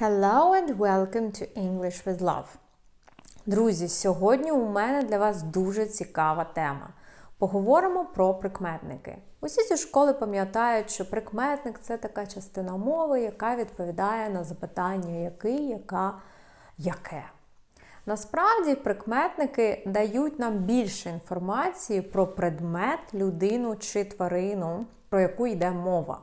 Hello and welcome to English with Love. Друзі, сьогодні у мене для вас дуже цікава тема. Поговоримо про прикметники. Усі зі школи пам'ятають, що прикметник це така частина мови, яка відповідає на запитання який, яка, яке. Насправді прикметники дають нам більше інформації про предмет, людину чи тварину, про яку йде мова.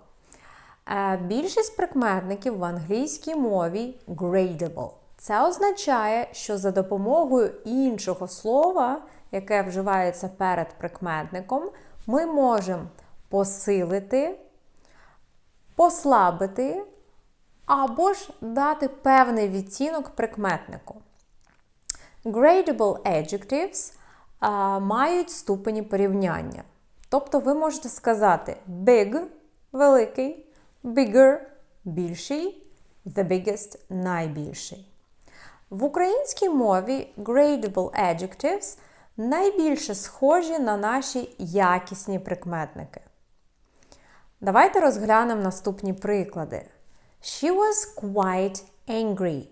Е, Більшість прикметників в англійській мові gradable. Це означає, що за допомогою іншого слова, яке вживається перед прикметником, ми можемо посилити, послабити або ж дати певний відтінок прикметнику. Gradable adjectives а, мають ступені порівняння. Тобто ви можете сказати big великий, bigger більший, the biggest найбільший. В українській мові gradable adjectives найбільше схожі на наші якісні прикметники. Давайте розглянемо наступні приклади. She was quite angry.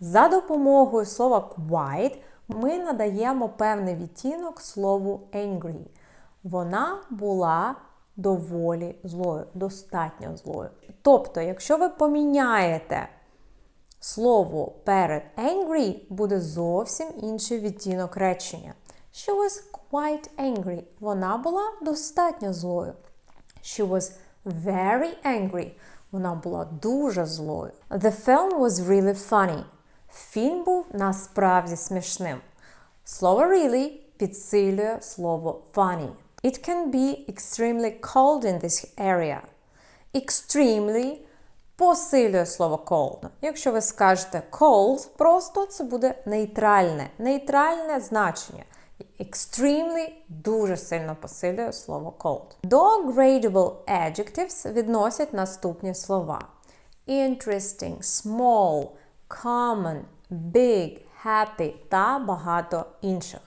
За допомогою слова quite ми надаємо певний відтінок слову angry. Вона була доволі злою, достатньо злою. Тобто, якщо ви поміняєте слово перед angry, буде зовсім інший відтінок речення. She was quite angry. Вона була достатньо злою. She was very angry. Вона була дуже злою. The film was really funny. Фільм був насправді смішним. Слово really підсилює слово funny. It can be extremely cold in this area. Extremely посилює слово cold. Якщо ви скажете cold, просто це буде нейтральне, нейтральне значення. Extremely дуже сильно посилює слово cold. До gradable adjectives відносять наступні слова: interesting, small, common, big, happy та багато інших.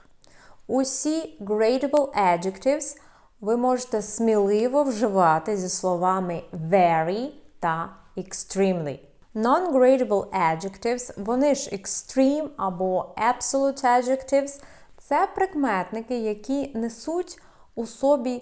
Усі gradable adjectives ви можете сміливо вживати зі словами very та extremely. Non-gradable adjectives, вони ж extreme або absolute adjectives, це прикметники, які несуть у собі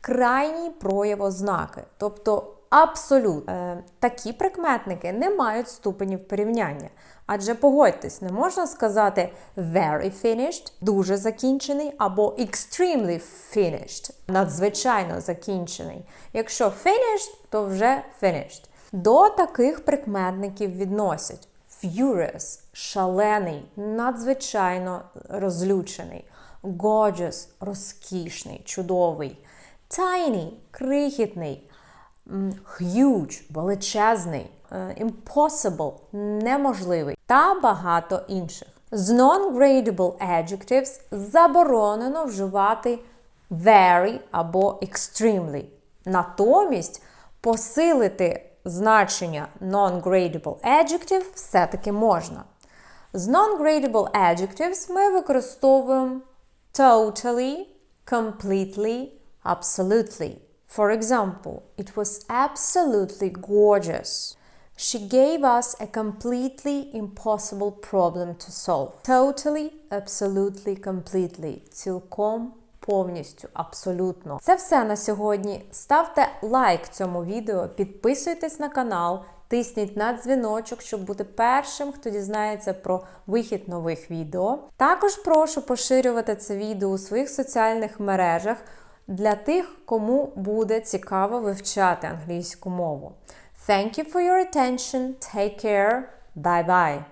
крайні проявознаки, тобто абсолют. Е, такі прикметники не мають ступенів порівняння. Адже погодьтесь, не можна сказати very finished, дуже закінчений, або extremely finished, надзвичайно закінчений. Якщо finished, то вже finished. До таких прикметників відносять furious шалений, надзвичайно розлючений, gorgeous розкішний, чудовий, tiny крихітний, huge величезний, impossible неможливий та багато інших. З non-gradable adjectives заборонено вживати very або extremely. Натомість посилити значення non-gradable adjective все-таки можна. З non-gradable adjectives ми використовуємо totally, completely, absolutely. For example, it was absolutely gorgeous. She gave us a completely impossible problem to solve. Totally, absolutely, completely. Цілком повністю, абсолютно. Це все на сьогодні. Ставте лайк цьому відео, підписуйтесь на канал, тисніть на дзвіночок, щоб бути першим, хто дізнається про вихід нових відео. Також прошу поширювати це відео у своїх соціальних мережах для тих, кому буде цікаво вивчати англійську мову. Thank you for your attention. Take care. Bye bye.